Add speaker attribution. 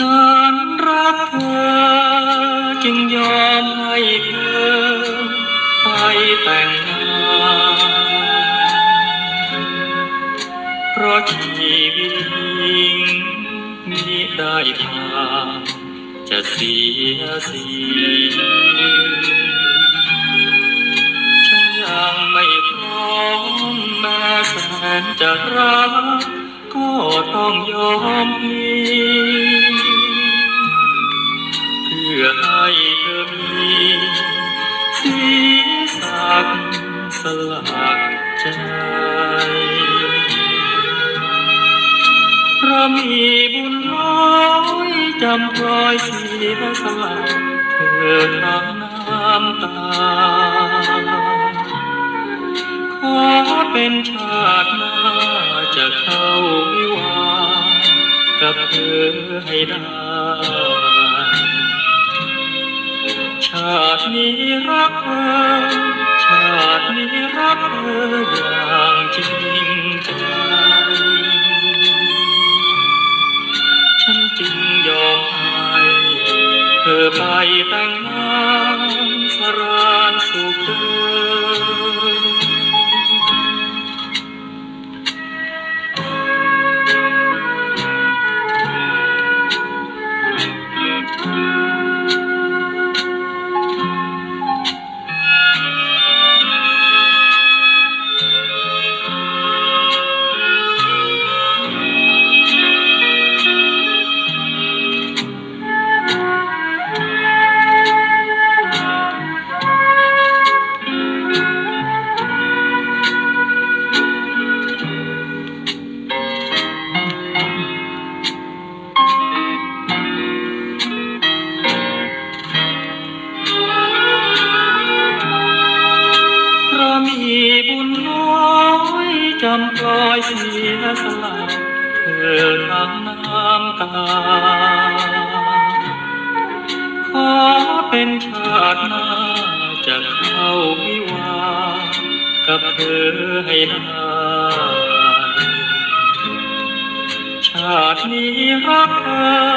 Speaker 1: การรักเธอ จึงยอมให้เธอ ไปแต่งงานเพราะชีวิตหญิงมิได้พาจะเสียสีฉันยังไม่พร้อมแม้แสนจะรักก็ต้องยอมพลี ลักใจพระมีบุญน้อยจำพลอยเสียสละเธอน้ำตา ขอเป็นชาติหน้าจะเข้าวิวากับเธอให้ได้าตินี้รักเธอชาตินี้รักเธออย่างจริงใจ ฉันจึงยอมให้เธอไปแต่งงานสรานสุขเดิม อยจำปลอยเสียสละเธอทั้งน้ำตา ขอเป็นชาติหน้าจะเข้าวิวา กับเธอให้ได้ชาตินี้รักเธอ